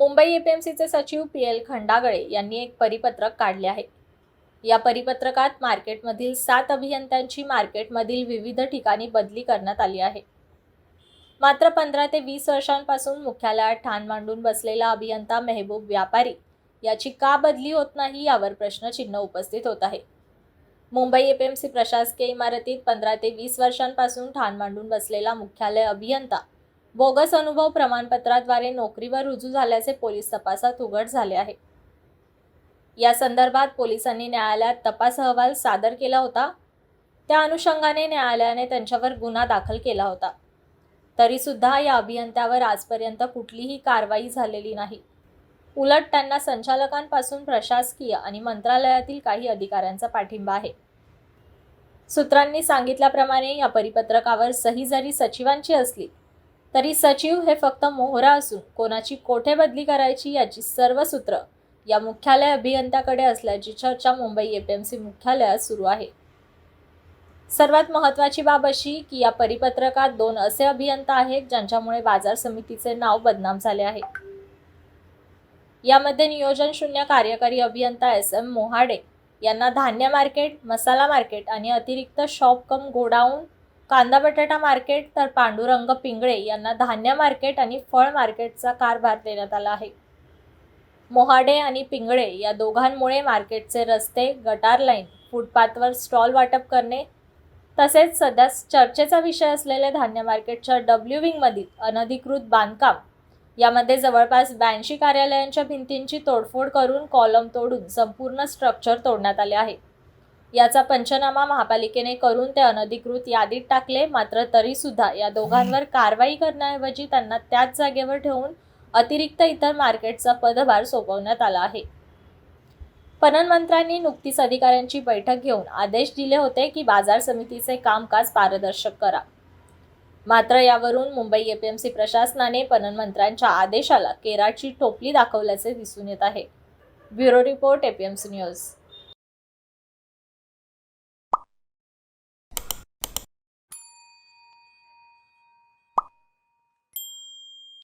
मुंबई एपीएमसीचे सचिव P L Khandagale यांनी एक परिपत्रक काढले आहे. या परिपत्रकात मार्केटमधील सात अभियंत्यांची मार्केटमधील विविध ठिकाणी बदली करण्यात आली आहे. मात्र पंधरा ते वीस वर्षांपासून मुख्यालयात ठाण मांडून बसलेला अभियंता मेहबूब व्यापारी याची का बदली होत नाही यावर प्रश्नचिन्ह उपस्थित होत आहे. मुंबई एपीएमसी प्रशासकीय इमारतीत पंधरा ते वीस वर्षांपासून ठाण मांडून बसलेला मुख्यालय अभियंता बोगस अनुभव प्रमाणपत्राद्वारे नोकरीवर रुजू झाल्याचे पोलीस तपासात उघड झाले आहे. या संदर्भात पोलिसांनी न्यायालयात तपास अहवाल सादर केला होता. त्या अनुषंगाने न्यायालयाने त्यांच्यावर गुन्हा दाखल केला होता. तरीसुद्धा या अभियंत्यावर आजपर्यंत कुठलीही कारवाई झालेली नाही. उलट त्यांना संचालकांपासून प्रशासकीय आणि मंत्रालयातील काही अधिकाऱ्यांचा पाठिंबा आहे. सूत्रांनी सांगितल्याप्रमाणे या परिपत्रकावर सही जरी सचिवांची असली तरी सचिव हे फक्त मोहरा असून कोणाची कोठे बदली करायची याची सर्व सूत्र या मुख्यालय अभियंत्याकडे असल्याची चर्चा मुंबई एपीएमसी मुख्यालयात सुरू आहे. सर्वात महत्त्वाची बाब अशी की या परिपत्रकात दोन असे अभियंता आहेत ज्यांच्यामुळे बाजार समितीचे नाव बदनाम झाले आहे. यामध्ये नियोजन शून्य कार्यकारी अभियंता एस एम मोहाडे यांना धान्य मार्केट मसाला मार्केट आणि अतिरिक्त शॉप कम गोडाऊन कांदा बटाटा मार्केट तर पांडुरंग पिंगळे यांना धान्य मार्केट आणि फळ मार्केटचा कारभार देण्यात आला आहे. मोहाडे आणि पिंगळे या दोघांमुळे मार्केटचे रस्ते गटार लाईन फुटपाथवर स्टॉल वाटप करणे तसेच सध्या चर्चेचा विषय असलेले धान्य मार्केटच्या डब्ल्यू विंगमधील अनधिकृत बांधकाम यामध्ये जवळपास ब्याऐंशी कार्यालयांच्या भिंतींची तोडफोड करून कॉलम तोडून संपूर्ण स्ट्रक्चर तोडण्यात आले आहे. याचा पंचनामा महापालिकेने करून ते अनधिकृत यादीत टाकले मात्र तरीसुद्धा या दोघांवर कारवाई करण्याऐवजी त्यांना त्याच जागेवर ठेवून अतिरिक्त इतर मार्केटचा पदभार सोपवण्यात आला आहे. पणन मंत्र्यांनी नुकतीच अधिकाऱ्यांची बैठक घेऊन आदेश दिले होते की बाजार समितीचे कामकाज पारदर्शक करा. मात्र यावरून मुंबई एपीएमसी प्रशासनाने पणन मंत्र्यांच्या आदेशाला केराची टोपली दाखवल्याचे दिसून येत आहे. Bureau report APMC news.